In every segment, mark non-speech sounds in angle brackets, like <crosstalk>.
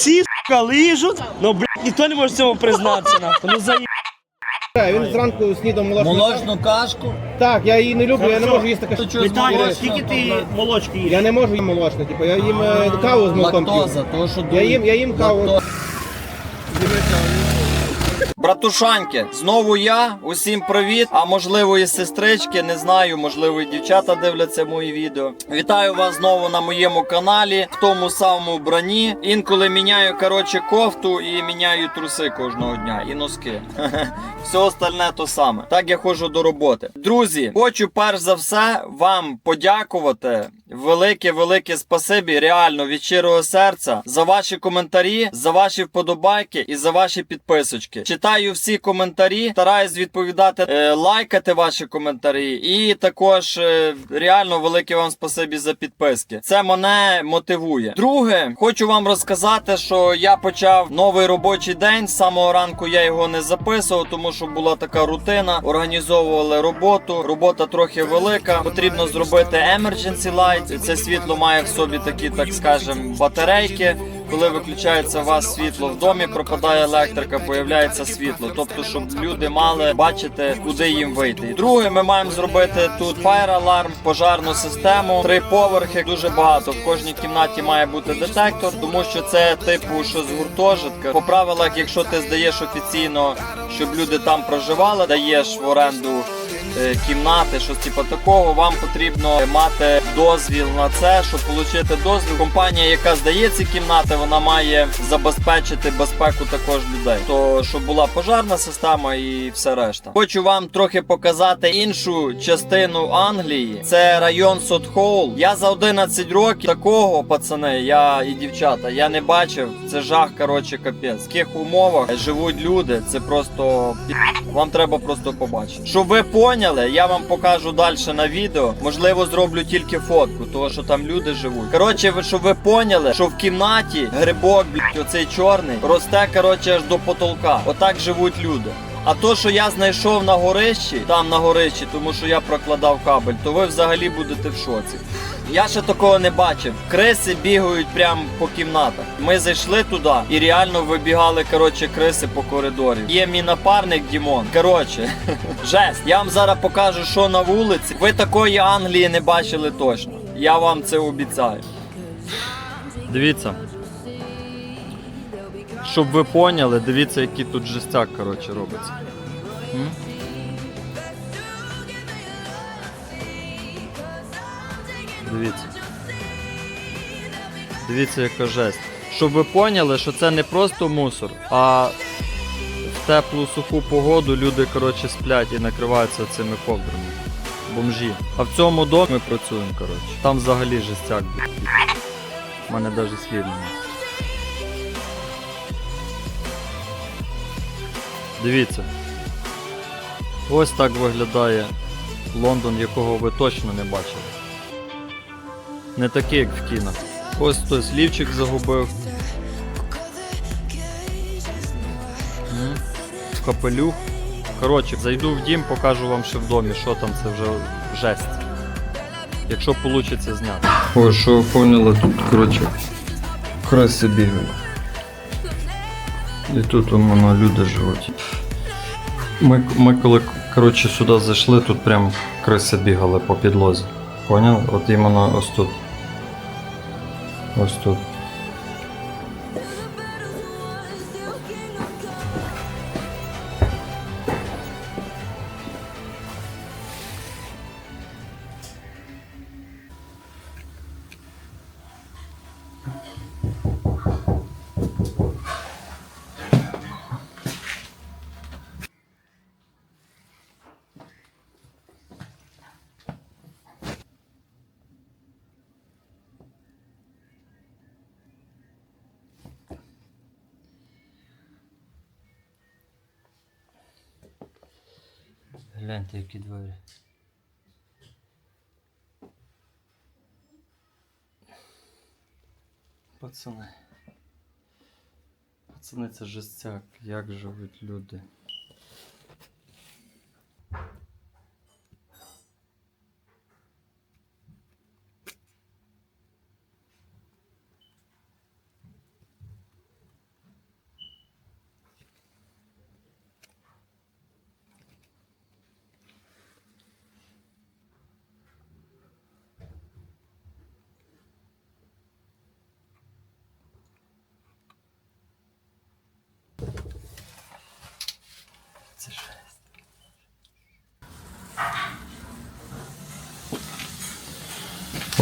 Всі сука, лижуть, ну блядь, ніхто не може цьому признатися нахуй. Ну заїб. Так, Він зранку снідав молочну. Молочну кашку. Так, я її не люблю, я не можу їсти кашу. Чого Віталій, скільки ти молочки їш? Я не можу їм молочне, типу, я їм е, каву з молоком п'ю. Лактоза, то що Я їм, я їм каву. Лактоза. Братушаньки, знову я. Усім привіт. А можливо, і сестрички, не знаю, можливо, і дівчата дивляться мої відео. Вітаю вас знову на моєму каналі, в тому самому броні. Інколи міняю коротше кофту і міняю труси кожного дня і носки. <laughs> Все остальне то саме. Так я ходжу до роботи. Друзі, хочу перш за все вам подякувати. Велике, велике спасибі, реально від щирого серця за ваші коментарі, за ваші вподобайки і за ваші підписочки. Читаю всі коментарі, стараюсь відповідати, е, лайкати ваші коментарі. І також е, реально велике вам спасибі за підписки. Це мене мотивує. Друге, хочу вам розказати, що я почав новий робочий день. З самого ранку я його не записував, тому що була така рутина. Організовували роботу. Робота трохи велика. Потрібно зробити emergency light. Це світло має в собі такі, так скажем, батарейки. Коли виключається у вас світло в домі, пропадає електрика, появляється світло. Тобто, щоб люди мали бачити, куди їм вийти. Друге, ми маємо зробити тут fire alarm, пожарну систему, три поверхи. Дуже багато. В кожній кімнаті має бути детектор, тому що це типу, що з гуртожитка. По правилах, якщо ти здаєш офіційно, щоб люди там проживали, даєш в оренду кімнати, щось типу такого, вам потрібно мати дозвіл на це, щоб отримати дозвіл. Компанія, яка здає ці кімнати, вона має забезпечити безпеку також людей. То щоб була пожарна система і все решта. Хочу вам трохи показати іншу частину Англії. Це район Сотхоул. Я за 11 років такого пацани, я і дівчата, я не бачив. Це жах, коротше, капець. В яких умовах живуть люди. Це просто вам треба просто побачити. Щоб ви поняли, я вам покажу далі на відео. Можливо, зроблю тільки фотку, того що там люди живуть. Коротше, щоб ви поняли, що в кімнаті грибок, блядь, оцей чорний, росте коротше аж до потолка. Отак живуть люди. А то, що я знайшов на горищі, там на горищі, тому що я прокладав кабель, то ви взагалі будете в шоці. Я ще такого не бачив. Криси бігають прямо по кімнатах. Ми зайшли туди і реально вибігали коротше криси по коридорі. Є мій напарник Дімон. Коротше, <laughs> жесть. Я вам зараз покажу, що на вулиці. Ви такої Англії не бачили точно. Я вам це обіцяю. Дивіться. Щоб ви поняли, дивіться, який тут жестяк, коротше, робиться. М? Дивіться. Дивіться, яка жесть. Щоб ви поняли, що це не просто мусор, а в теплу суху погоду люди коротше, сплять і накриваються цими ковдрами. Бомжі. А в цьому домі ми працюємо, коротше. Там взагалі жестяк. У мене навіть слів немає. Дивіться. Ось так виглядає Лондон, якого ви точно не бачили. Не такий, як в кінах. Ось хтось лівчик загубив. М, Капелюх. Коротше, зайду в дім, покажу вам ще в домі, що там це вже жесть. Якщо вийде зняти. Ой, що ви поняли, тут, коротше, криси бігають. І тут у мене люди живуть. Ми, ми коли коротше, сюди зайшли, тут прям криси бігали по підлозі. Поняв? От іменно ось тут. Ось тут. Гляньте, які двері. Пацани. Пацани, це жестяк. Як живуть люди.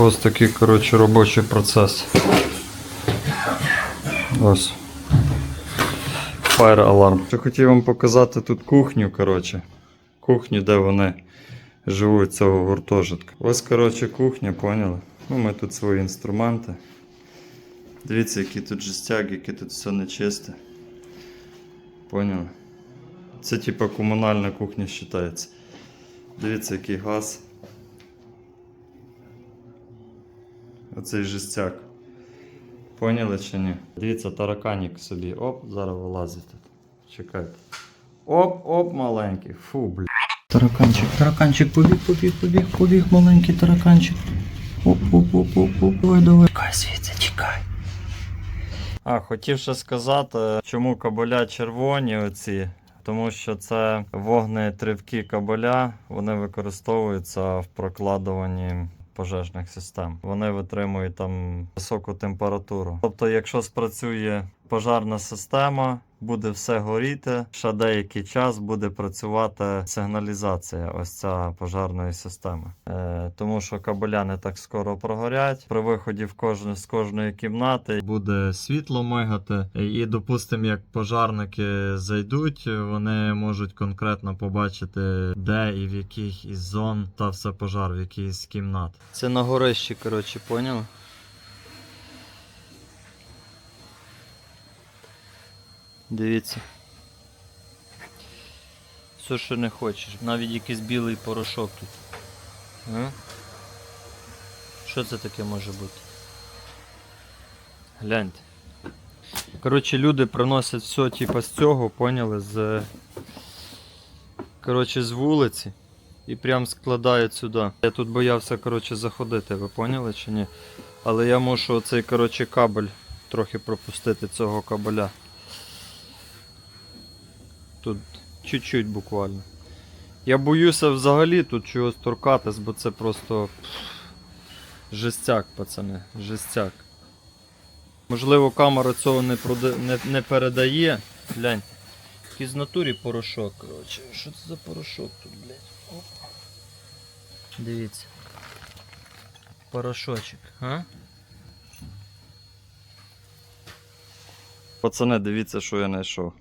Ось такий, коротше, робочий процес. Ось. Fire alarm. Що хотів вам показати тут кухню, коротше. Кухню, де вони живуть цього гуртожитка. Ось, коротше, кухня, поняли? Ну, ми тут свої інструменти. Дивіться, які тут жестяк, яке тут все нечисте. Поняли? Це типа комунальна кухня вважається. Дивіться, який газ. Оцей жестяк. Поняли чи ні? Дивіться, тараканік собі. Оп, зараз вилазить тут. Чекайте. Оп, оп, маленький. Фу, бля. Тараканчик, тараканчик, побіг, побіг, побіг, побіг, маленький тараканчик. Оп, оп, оп, оп, оп, давай, давай. Чекай, звідси, чекай. А, хотів ще сказати, чому кабеля червоні оці. Тому що це вогнетривкі кабеля, вони використовуються в прокладуванні пожежних систем. Вони витримують там високу температуру. Тобто, якщо спрацює пожарна система, буде все горіти. Ще деякий час буде працювати сигналізація ось ця пожарної системи. Е, тому що кабеля не так скоро прогорять. При виході в кожну, з кожної кімнати буде світло мигати. І, допустимо, як пожарники зайдуть, вони можуть конкретно побачити, де і в яких із зон стався пожар, в якій з кімнат. Це на горищі, коротше, поняли? Дивіться. Все, що не хочеш. Навіть якийсь білий порошок тут. А? Що це таке може бути? Гляньте. Коротше, люди приносять все типу з цього, поняли? З. Коротше, з вулиці. І прям складають сюди. Я тут боявся, коротше, заходити, ви поняли чи ні? Але я мушу оцей, коротше, кабель трохи пропустити цього кабеля. Тут чуть-чуть буквально. Я боюся взагалі тут чогось торкатись, бо це просто жестяк, пацани, жестяк. Можливо, камера цього не, прода... не, не передає. Глянь. Якийсь натурі порошок, коротше. Що це за порошок тут, блядь? Оп. Дивіться. Порошочок, а? Пацани, дивіться, що я знайшов.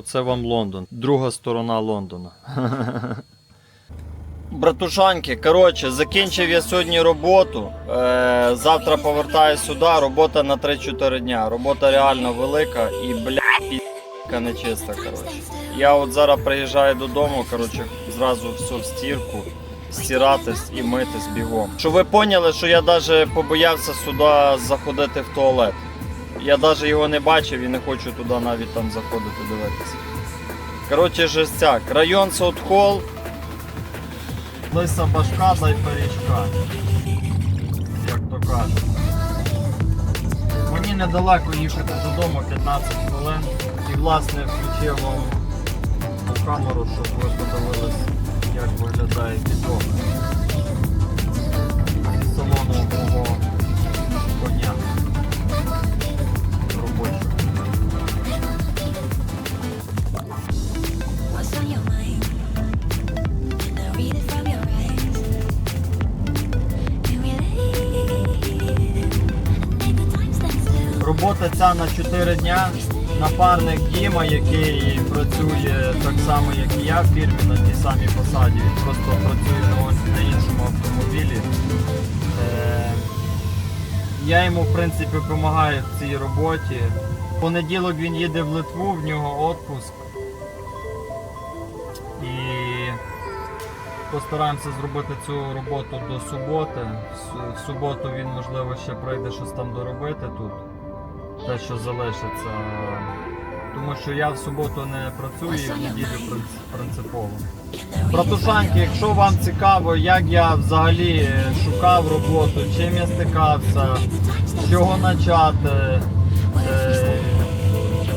Оце вам Лондон. Друга сторона Лондона. <laughs> Братушанки, коротше, закінчив я сьогодні роботу. Е, завтра повертаю сюди. Робота на 3-4 дня. Робота реально велика і бля пі***ка нечиста. Коротше. Я от зараз приїжджаю додому, коротше, зразу все в стірку, стиратись і митись бігом. Щоб ви поняли, що я навіть побоявся сюди заходити в туалет. Я навіть його не бачив і не хочу туди навіть там заходити дивитися. Коротше, жестяк. Район Саутхолл. Лиса башка дай пиріжка. Як то кажуть. Мені недалеко їхати додому 15 хвилин. І власне включив вам у камеру, щоб ви подивились, як виглядає. Зі салону Робота ця на 4 дня. Напарник Діма, який працює так само, як і я в фірмі на тій самій посаді. Він просто працює на, іншому автомобілі. Е, я йому, в принципі, допомагаю в цій роботі. В понеділок він їде в Литву, в нього відпуск. І постараємося зробити цю роботу до суботи. В суботу він, можливо, ще прийде щось там доробити тут те, що залишиться. Тому що я в суботу не працюю і в неділю принципово. Братушанки, якщо вам цікаво, як я взагалі шукав роботу, чим я стикався, з чого почати. Е,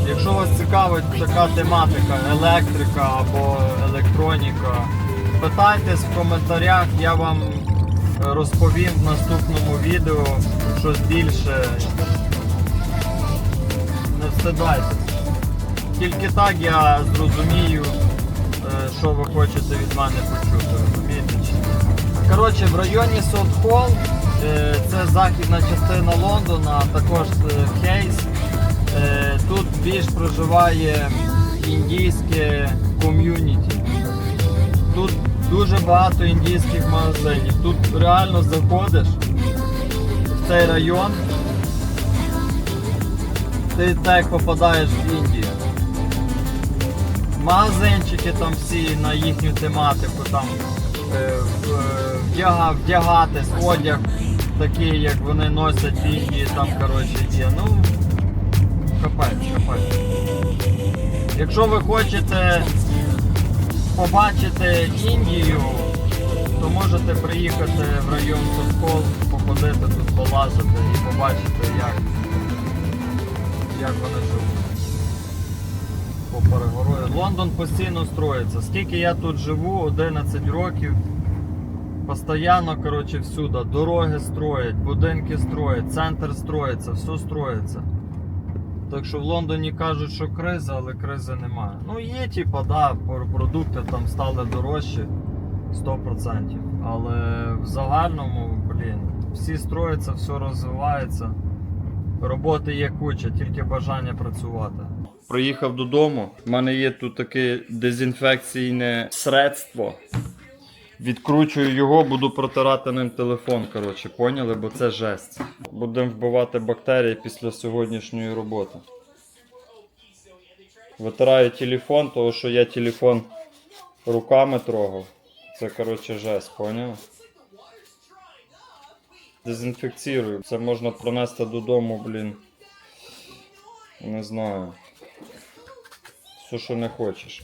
якщо вас цікавить така тематика, електрика або електроніка, питайтесь в коментарях, я вам розповім в наступному відео щось більше. Не встидайтесь. Тільки так я зрозумію, е, що ви хочете від мене почути, розумієте? чи ні? Коротше, в районі Сот-Холл, е, це західна частина Лондона, а також е, Хейс. Тут більш проживає індійське ком'юніті. Тут дуже багато індійських магазинів. Тут реально заходиш в цей район, ти так попадаєш в Індію. Магазинчики там всі на їхню тематику, там е, е, вдяга, вдягатись, одяг такий, як вони носять в Індії, там коротше є. Ну, капець, капець. Якщо ви хочете побачити Індію, то можете приїхати в район Соскол, походити тут, полазити і побачити, як, як вони живуть. По перегорою. Лондон постійно строїться. Скільки я тут живу, 11 років. Постоянно, коротше, всюди. Дороги строять, будинки строять, центр строїться, все строїться. Так що в Лондоні кажуть, що криза, але кризи немає. Ну є, типа, да, продукти там стали дорожчі 100%. Але в загальному, блін, всі строяться, все розвивається. Роботи є куча, тільки бажання працювати. Приїхав додому. У мене є тут таке дезінфекційне средство. Відкручую його, буду протирати ним телефон. Коротше, поняли, бо це жесть. Будемо вбивати бактерії після сьогоднішньої роботи. Витираю телефон, тому що я телефон руками трогав. Це коротше жесть, поняли? Дезінфекцію. Це можна пронести додому, блін. Не знаю. Все, що не хочеш.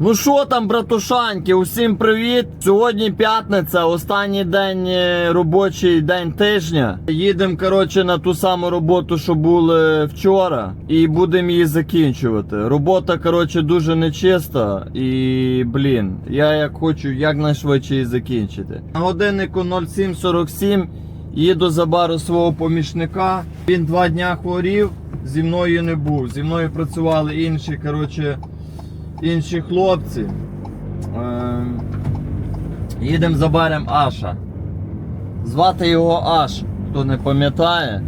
Ну що там, братушаньки, усім привіт! Сьогодні п'ятниця, останній день е, робочий день тижня. Їдемо, коротше, на ту саму роботу, що були вчора, і будемо її закінчувати. Робота, коротше, дуже нечиста, і блін, я як хочу якнайшвидше її закінчити. На годиннику 07.47 їду за бару свого помічника. Він два дня хворів, зі мною не був. Зі мною працювали інші, коротше інші хлопці. Ем, їдемо за Аша. Звати його Аш, хто не пам'ятає.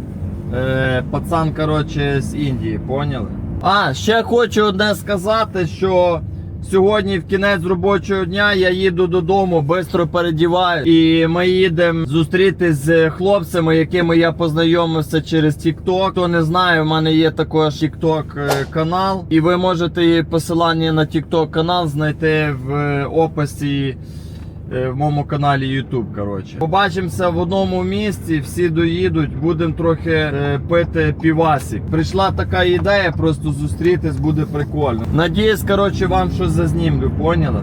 Е, пацан, коротше, з Індії, поняли? А, ще хочу одне сказати, що сьогодні в кінець робочого дня я їду додому, швидко передіваю. І ми їдемо зустрітись з хлопцями, якими я познайомився через TikTok. Хто не знає, в мене є також TikTok е, канал. І ви можете посилання на TikTok канал знайти в е, описі в моєму каналі YouTube. Коротше. Побачимося в одному місці, всі доїдуть, будемо трохи е, пити півасик. Прийшла така ідея, просто зустрітись буде прикольно. Надіюсь, коротше, вам щось зазнімлю, поняли?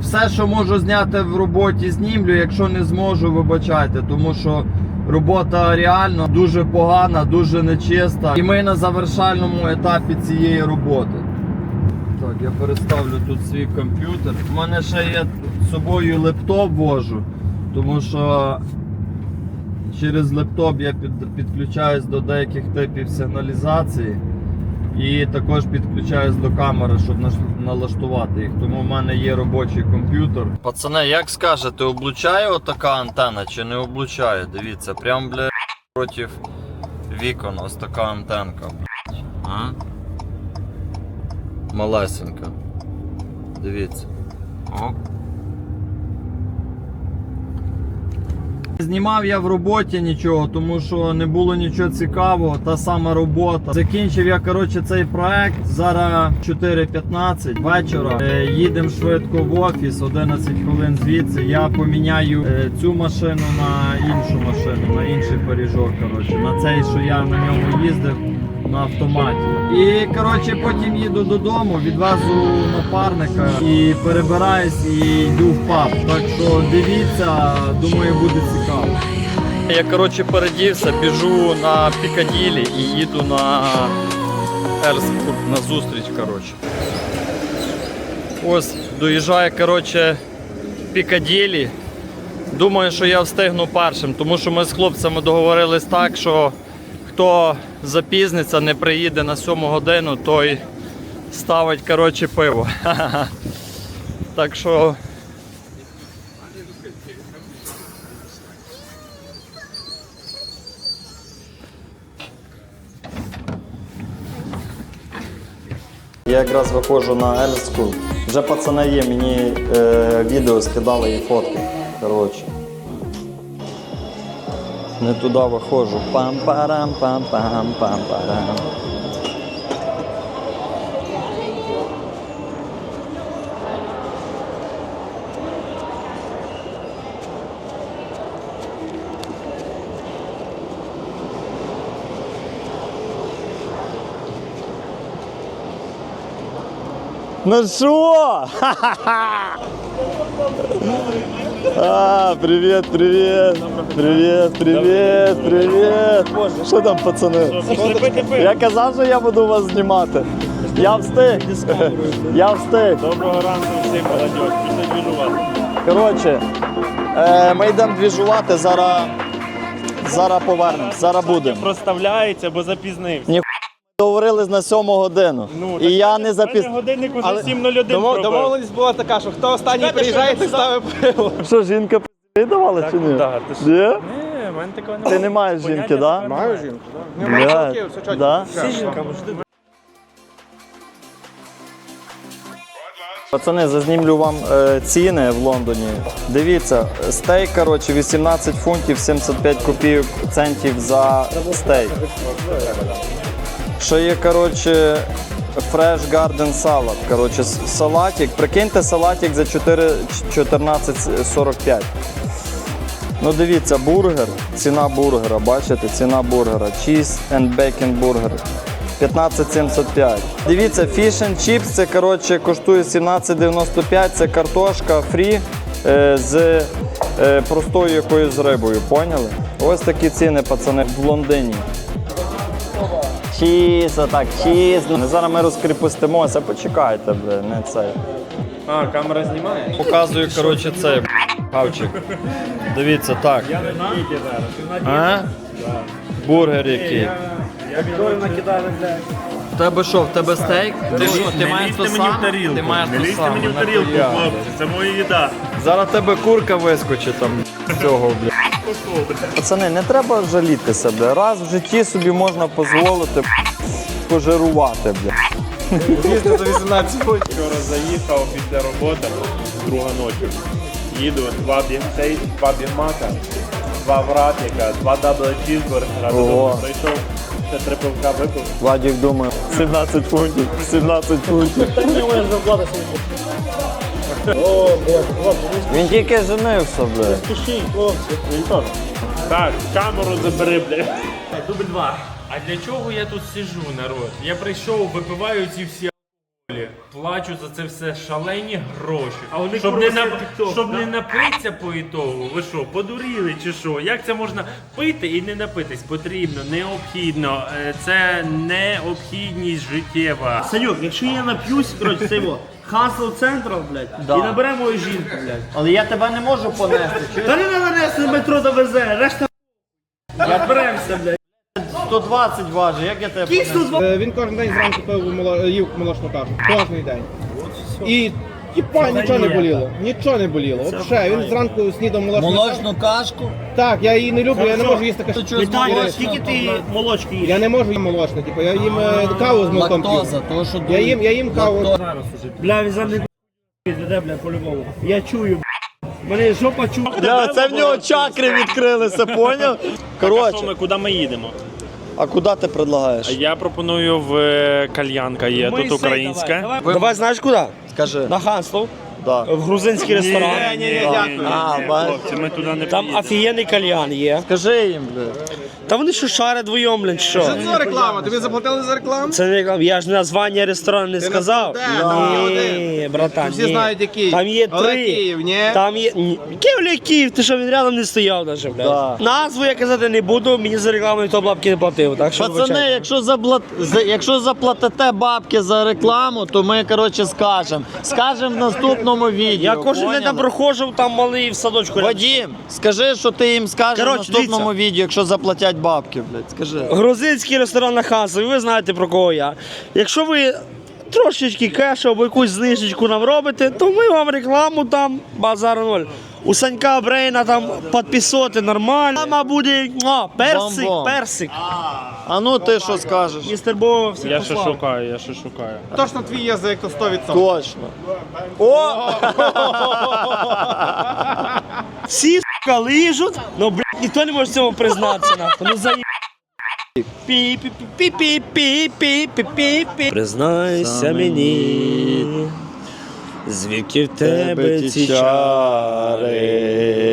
Все, що можу зняти в роботі, знімлю. Якщо не зможу, вибачайте, тому що робота реально дуже погана, дуже нечиста. І ми на завершальному етапі цієї роботи. Так, я переставлю тут свій комп'ютер. У мене ще є з собою лептоп вожу, тому що через лептоп я під, підключаюсь до деяких типів сигналізації і також підключаюсь до камери, щоб налаштувати їх. Тому в мене є робочий комп'ютер. Пацани, як скажете, облучає отака антенна чи не облучає? Дивіться, прям бля проти вікон ось така антенка. А? Малесенька. Дивіться. Оп. Знімав я в роботі нічого, тому що не було нічого цікавого, та сама робота. Закінчив я коротше цей проект. Зараз 4.15 вечора. Е, їдемо швидко в офіс, 11 хвилин звідси. Я поміняю е, цю машину на іншу машину, на інший поріжок. Коротше, на цей, що я на ньому їздив на автоматі. І коротше, потім їду додому, відвезу напарника і перебираюсь і йду в паб. Так що дивіться, думаю, буде цікаво. Я коротше передівся, біжу на Пікаділі і їду на Ерсфурт на зустріч. Коротше. Ось доїжджає коротше, Пікаділі. Думаю, що я встигну першим, тому що ми з хлопцями договорились так, що хто запізниться, не приїде на 7 годину, той ставить коротше, пиво. <laughs> Так що. Я якраз виходжу на Ельську. Вже пацани є, мені е, відео скидали і фотки. Коротше. Не туди виходжу. Пам-парам, пам-пам, пам-парам. Ну що? <laughs> <laughs> А, привет, привет. Привет, привет, привет. Що там, пацани? Я казав, що я буду вас знімати. Я встиг. Я встиг. Доброго ранку всім молодь. Після двіжувати. Коротше, е, ми йдемо двіжувати, зараз, зараз повернемось, зараз будемо. Проставляється, бо запізнився. Договорились на 7 годину. Ну, І я не запіс... годинник уже 7.01 пробив. Домовленість була така, що хто останній приїжджає, той ставить пиво. <laughs> Що, жінка п***і давала чи ні? да, ти ж- Ні? Ні, в мене такого Ти не маєш жінки, так? Да? Маю жінку, так. Не маю Бля, років, все чотко. да? Всі жінка, Пацани, зазнімлю вам е, ціни в Лондоні. Дивіться, стейк, коротше, 18 фунтів 75 копійок центів за стейк. Що є, коротше, Fresh Garden Salad. Коротше, салатик. Прикиньте, салатик за 14,45. Ну дивіться, бургер, ціна бургера, бачите, ціна бургера. Cheese and bacon бургер. 15,75. Дивіться, fish and chips, це коротше коштує 17,95. Це картошка фрі е, з е, простою якоюсь рибою. Поняли? Ось такі ціни, пацани, в Лондоні. Отак, чіз. Ну, Зараз ми розкріпостимося, почекайте, бля, не це. А, камера знімає? Показую, коротше, цей хавчик. Дивіться, так. Я на діті зараз. Ти на діті? А? Бургер який. Я відтори накидаю, блядь. В тебе що, в тебе стейк? Ти що, ти маєш лізьте то мені в сам? тарілку. Ти маєш Не лізьте мені в тарілку, хлопці. Це моя їда. Зараз тебе курка вискочить там з цього, бля. Пацани, не треба жалітися, бля. Раз в житті собі можна дозволити пожирувати, бля. Їздив за 18 фунтів. Вчора заїхав після роботи, друга ночі. Їду, два бігтей, два бігмака, два вратика, два дабл чізбургера. Ого. Прийшов, ще три пивка випив. Владік думає, 17 фунтів, 17 фунтів. Він тільки женився, бля. Так, камеру забери, блядь. Дубль два. А для чого я тут сижу, народ? Я прийшов, випиваю ці всі алкоголі, плачу за це все шалені гроші. А вони щоб не, на... щоб не напитися по ітогу. Ви що, подуріли чи що? Як це можна пити і не напитись? Потрібно, необхідно. Е, Це необхідність життєва. Санюк, якщо я нап'юсь, коротше, це його. Хасл центру, блядь, і набере мою жінку, блядь. Але я тебе не можу понести. Та не треба метро довезе, решта я <laughs> беремося, блядь. 120 важить, як я тебе понесу? Е, Він кожен день зранку пив моло- їв молочну кашу. Кожен день. І тіпа нічого не боліло. Нічого не боліло. Взагалі, він зранку снідав молочну. Молочну кашку. Так, я її не люблю, я не можу їсти кашу. Віталій, скільки ти молочки їш? Я не можу їм молочне, типу, я їм е, каву з молоком п'ю. Лактоза, то що Я їм, я їм каву. Бля, він за мене підведе, бля, по-любому. Я чую, бля. Мене жопа чує. Бля, це в нього чакри відкрилися, поняв? Коротше, ми, куди ми їдемо? А куди ти предлагаєш? Я пропоную в е, кальянка є, тут українська. Давай, давай знаєш куди? Скажи. На Ханслов, Да. в грузинський ресторан. Ні, ні, дякую. А. Хлопці, ми туди не Там поїдемо. офігенний кальян є. Скажи їм, бля. Та вони що шарять двоєм, блін, Що це за реклама? Тобі заплатили за рекламу? Це не реклама, я ж названня ресторану не Ти сказав. не сказав, Ні, братан, Всі ні. знають, який. Там є Олег три. Київ, ні? Там є. ні. Який Олег Київ? Ти що він рядом не стояв даже, блядь. Назву я казати не буду, мені за рекламу ніхто бабки не платив. Так що Пацани, вибачайте. якщо заплат... за- якщо заплатите бабки за рекламу, то ми коротше скажемо. Скажемо в наступному відео. Я кожен день поняли? там проходжу, там малий в садочку. Вадім, скажи, що ти їм скажеш в Коротше, наступному дивіться. відео, якщо заплатять бабки, блядь. Скажи. Грузинський ресторан на Хасові, ви знаєте про кого я. Якщо ви трошечки кешу або якусь знижечку нам робите, то ми вам рекламу там базар ноль. У Санька Брейна там підписати нормально. Там буде а, персик, Бомбон. персик. А ну ти що скажеш? Містер Бо всіх Я ще послав. шукаю, я ще шукаю. Точно твій язик, то 100%. Точно. О! Всі лижуть, ну блядь, ніхто не може в цьому признатися нахуй. Ну заїб. Пі-пі-пі-пі-пі-пі-пі-пі. Признайся мені, звідки в тебе ці чари,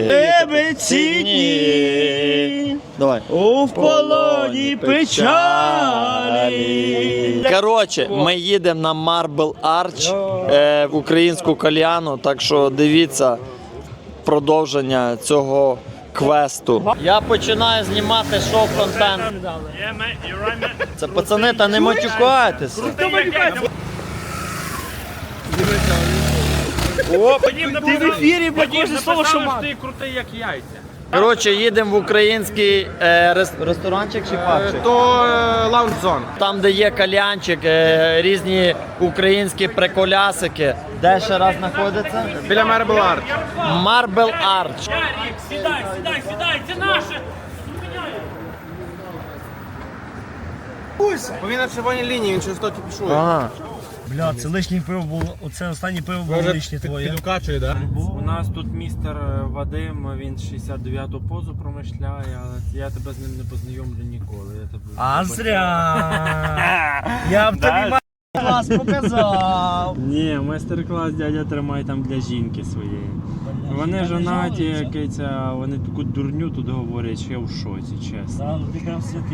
тебе ці дні, Давай. у в полоні печалі. Коротше, ми їдемо на Marble Arch е, в українську кальяну, так що дивіться продовження цього квесту. Я починаю знімати шоу-контент. Це пацани, та не матюкайтеся. Ти в ефірі, блядь, кожне слово, що ти крутий, як яйця. Коротше, їдемо в український е, рес- ресторанчик чи пабчик? То е, лаунж зон. Там, де є кальянчик, е, різні українські приколясики. Де ще раз знаходиться? Біля Мербл Арт. Marble Arch. Ярик, сідай, сідай, сідай, це наше. Бо він на червоній лінії, він через то пішов. Ага. Бля, це лишнє пиво було, оце останнє пиво було лишнє твоє. Підукачує, так? У нас тут містер Вадим, він 69-ту позу промишляє, але я тебе з ним не познайомлю ніколи. Я тебе А зря. Я б тобі клас показав. Ні, майстер-клас дядя тримає там для жінки своєї. Вони жонаті, якийця, вони таку дурню тут говорять, що я в шоці, чесно.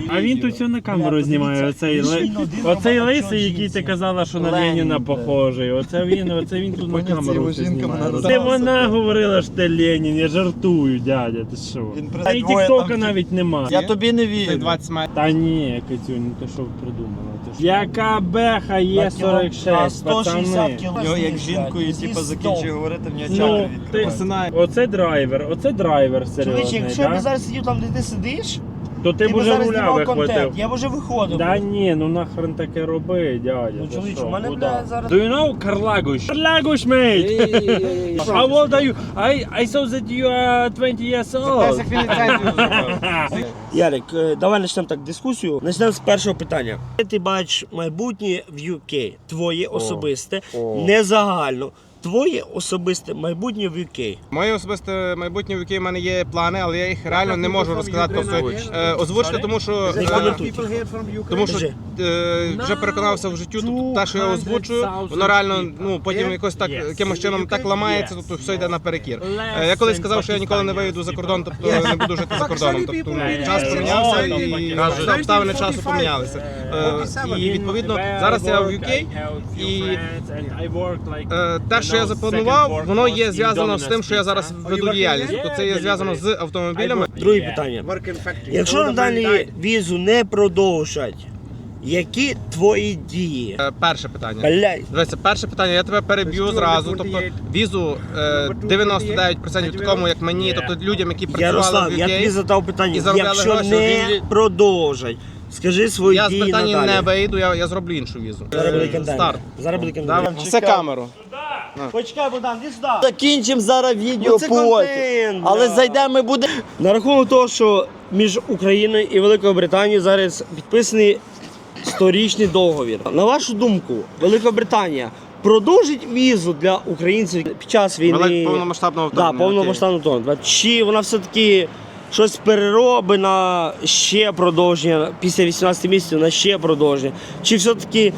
А він тут все на камеру знімає. Оцей, ли... оцей лисий, який ти казала, що на Леніна похожий. Оце він, оце він тут на камеру все знімає. Це вона говорила, що ти Ленін, я жартую, дядя, ти що? Та і тіктока навіть нема. Я тобі не вірю. 20 метрів. Та ні, Катюнь, ти що придумала? Ти? Яка беха є 46, пацани? Його як жінкою, типу, закінчує говорити, в нього Ну, ти, Посинає. оце драйвер, оце драйвер Чоловіче, якщо я б зараз сидів там, де ти сидиш, то ти ти б б уже зараз руля знімав контент, вихватив. я б вже виходив. Да ні, ну нахрен таке роби, дядя. Ну, ти чоловіче, що, у мене, бля, зараз- Do you know Карлагуш? Карлагуш, mate! <laughs> How old are you? I, I saw that you are 20 years old. <laughs> Ярик, е, давай почнемо так дискусію. Почнемо з першого питання. Ти бачиш майбутнє в UK, твоє особисте, не загально. Твоє особисте майбутнє в UK. Моє особисте майбутнє в якій в мене є плани, але я їх реально не можу розказати. Тобто е, озвучити, тому що е, тому що е, вже переконався в життю. Тобто те, що я озвучую, воно реально ну потім якось так якимось чином так ламається, тобто все йде наперекір. Е, Я колись сказав, що я ніколи не виїду за кордон, тобто не буду жити за кордоном. Тобто час помінявся і обставини часу помінялися. Е, І відповідно зараз я в UK і Е, Те, що я запланував, воно є зв'язано з тим, що я зараз веду діяльність. Тобто це є зв'язано з автомобілями. Друге питання. Якщо надалі візу не продовжать, які твої дії? Е, Перше питання. Блядь. Дивіться, перше питання, я тебе переб'ю зразу. Тобто візу е, 99% такому, як мені, тобто людям, які працювали в Ярослав, я тобі UK. задав і питання. заробляли Якщо гроші, не він- продовжать, скажи свої Я з дії Британії не надалі. вийду, я, я зроблю іншу візу. Зараз буде Е, контент. Старт. Зараз буде контент. Все камеру. Почекай, Богдан, іди сюди. Закінчимо зараз відео Ну, це потім. контент, Але да. зайдемо і буде. На рахунок того, що між Україною і Великою Британією зараз підписаний сторічний договір. На вашу думку, Велика Британія продовжить візу для українців під час війни Велик- повномасштабного да, вторгнення, повномасштабного вторгнення? Чи вона все-таки щось переробить на ще продовження після 18 місяців на ще продовження? Чи все-таки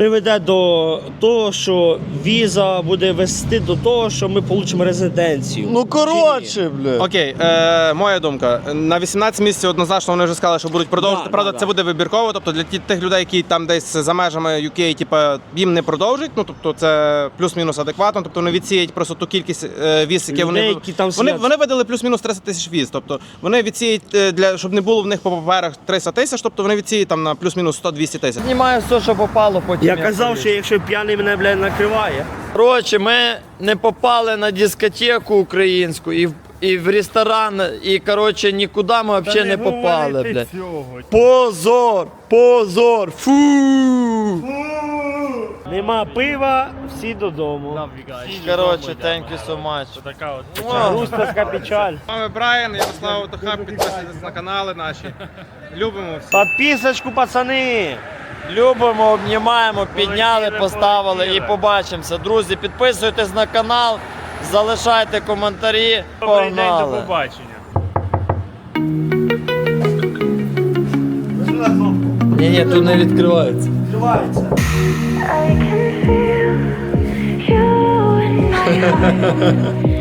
приведе до того, що віза буде вести до того, що ми отримаємо резиденцію. Ну коротше, бля. Окей, е, моя думка. На 18 місяців однозначно вони вже сказали, що будуть продовжувати. Да, Правда, да, це да. буде вибірково. Тобто для ті- тих людей, які там десь за межами UK, типа, їм не продовжать. Ну тобто це плюс-мінус адекватно. Тобто вони відсіють просто ту кількість е, віз, які вони Людей, які там вони, сидять. вони видали плюс-мінус 300 тисяч віз. Тобто вони відсіють е, для щоб не було в них по паперах 300 тисяч. Тобто вони відсіють там на плюс-мінус 100-200 тисяч. Знімаю все, що попало потім. Я казав, що якщо п'яний мене, блядь, накриває. Коротше, ми не попали на дискотеку українську і в, і в ресторан, і коротше нікуди ми взагалі не попали. Блядь. Позор! Позор! Фу! Нема пива, всі додому. Коротше, thank you so much. Така от. Печаль. З вами Брайан, Ярослав Тохаб, підписуйтесь на канали наші. Любимо всіх. Подписочку, пацани! Любимо, обнімаємо, підняли, поставили і побачимося. Друзі, підписуйтесь на канал, залишайте коментарі. Добрий день, до побачення. Ні, ні, тут не відкривається. Відкривається. I can feel you <laughs> in my heart.